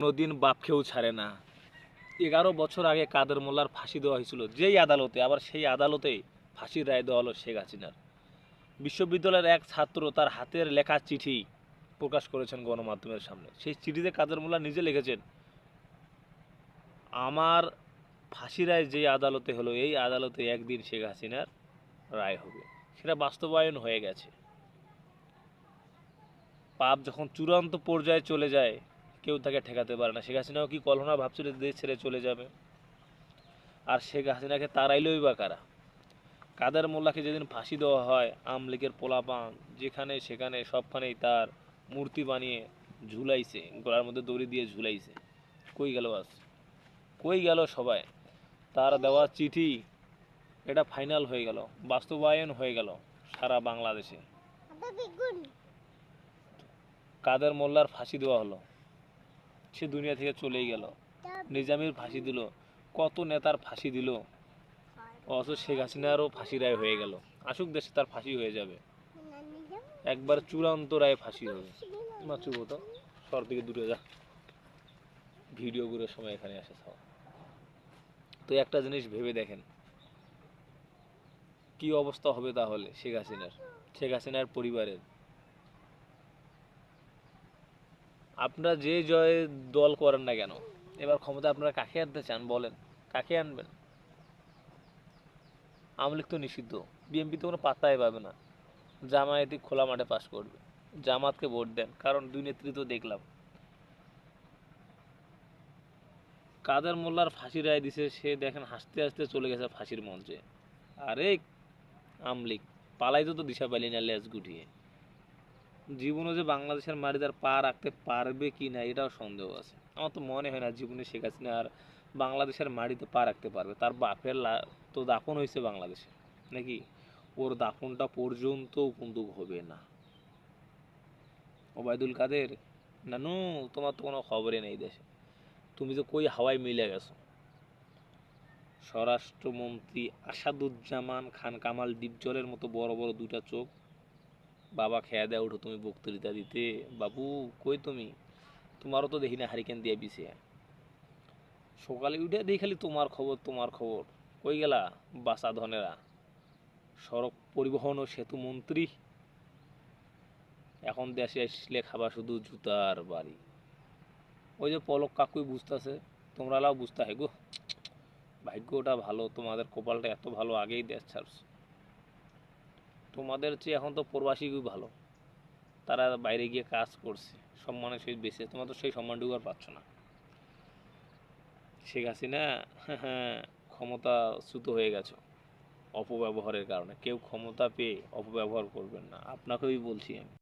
কোনোদিন বাপ বাপকেও ছাড়ে না। এগারো বছর আগে কাদের মোল্লার ফাঁসি দেওয়া হয়েছিল, যেই আদালতে, আবার সেই আদালতে ফাঁসির রায় দেওয়া হলো শেখ হাসিনার। বিশ্ববিদ্যালয়ের এক ছাত্র তার হাতের লেখা চিঠি প্রকাশ করেছেন গণমাধ্যমের সামনে। সেই চিঠিতে কাদের মোল্লা নিজে লিখেছেন, আমার ফাঁসি রায় যে আদালতে হলো, এই আদালতে একদিন শেখ হাসিনার রায় হবে। সেটা বাস্তবায়ন হয়ে গেছে। পাপ যখন চূড়ান্ত পর্যায়ে চলে যায় কেউ তাকে ঠেকাতে পারে না। শেখ হাসিনাও কি কল্পনা ভাবছিল দেশ ছেড়ে চলে যাবে? আর শেখ হাসিনাকে তারাইলই বা কারা? কাদের মোল্লাকে যেদিন ফাঁসি দেওয়া হয় আমলিকের পোলাপান যেখানে সেখানে সবখানেই তার মূর্তি বানিয়ে ঝুলাইছে গলার মধ্যে দড়ি দিয়ে ঝুলাইছে। কই গেল আজ? কই গেল সবাই? তার দেওয়া চিঠি এটা ফাইনাল হয়ে গেল বাস্তবায়ন হয়ে গেল সারা বাংলাদেশে। কাদের মোল্লার ফাঁসি দেওয়া হলো? সে দুনিয়া থেকে চলেই গেল। নিজামির ফাঁসি দিল। কত নেতার ফাঁসি দিল। অথচ শেখ হাসিনারও ফাঁসি রায় হয়ে গেল। আসুক দেশে তার ফাঁসি হয়ে যাবে। একবার চূড়ান্ত রায় ফাঁসি হবে। মা চুপ তো। সর দিকে দূরে যা। ভিডিও গুলোর সময় এখানে আসে সব তো একটা জিনিস ভেবে দেখেন। কি অবস্থা হবে তাহলে শেখ হাসিনার? শেখ হাসিনার পরিবারের। আপনারা যে জয় দল করেন না কেন, এবার ক্ষমতা আপনারা কাকে আনতে চান বলেন? কাকে আনবেন? আওয়ামী লীগ তো নিষিদ্ধ, বিএনপি তো কোনো পাত্তাই পাবে না। জামায়াতি খোলা মাঠে পাশ করবে, জামাতকে ভোট দেন, কারণ দুই নেতৃত্ব দেখলাম। কাদের মোল্লার ফাঁসি রায় দিছে, সে দেখেন হাসতে হাসতে চলে গেছে ফাঁসির মঞ্চে। আরে আমলিক পালাইতে তো দিশা পাইলি না লেজ গুটিয়ে। জীবনে যে বাংলাদেশের মাটিতে আর পা রাখতে পারবে কি না, এটাও সন্দেহ আছে। আমার তো মনে হয় না জীবনে শেখ হাসিনা আর বাংলাদেশের মাটিতে পা রাখতে পারবে। তার বাপের তো দাফন হয়েছে বাংলাদেশে, নাকি? ওর দাফনটা পর্যন্ত কিন্তু হবে না। ওবায়দুল কাদের, নানু, তোমার তো কোনো খবরই নেই দেশে। তুমি যে কই হাওয়ায় মিলে গেছো? স্বরাষ্ট্রমন্ত্রী আসাদুজ্জামান খান কামাল ডিপজলের মতো বড় বড় দুটা চোখ বাবা খেয়া দেয়া উঠো, তুমি বক্তৃতা দিতে। বাবু, কই তুমি? তোমারও তো দেখি না হারিকেন দিয়ে বিছে। সকালে উঠে দেখি খালি তোমার খবর তোমার খবর। কই গেলা বাসা ধনেরা? সড়ক পরিবহন ও সেতু মন্ত্রী। এখন দেশে আসলে খাবা শুধু জুতার বাড়ি। ওই যে পলক কাকুই বুঝতেছে, তোমরালাও বুঝতে হয় গো। ভাগ্যটা ভালো, তোমাদের কপালটা এত ভালো, আগেই দেশ ছাড়ছে। তোমাদের চেয়ে এখন তো প্রবাসীই ভালো। তারা বাইরে গিয়ে কাজ করছে। সম্মানের সহিত বেঁচে তোমরা তো সেই সম্মানটুকু আর পাচ্ছ না। শেখ হাসিনা ক্ষমতা চ্যুত হয়ে গেছে। অপব্যবহারের কারণে। কেউ ক্ষমতা পেয়ে অপব্যবহার করবেন না। আপনাকেই বলছি আমি।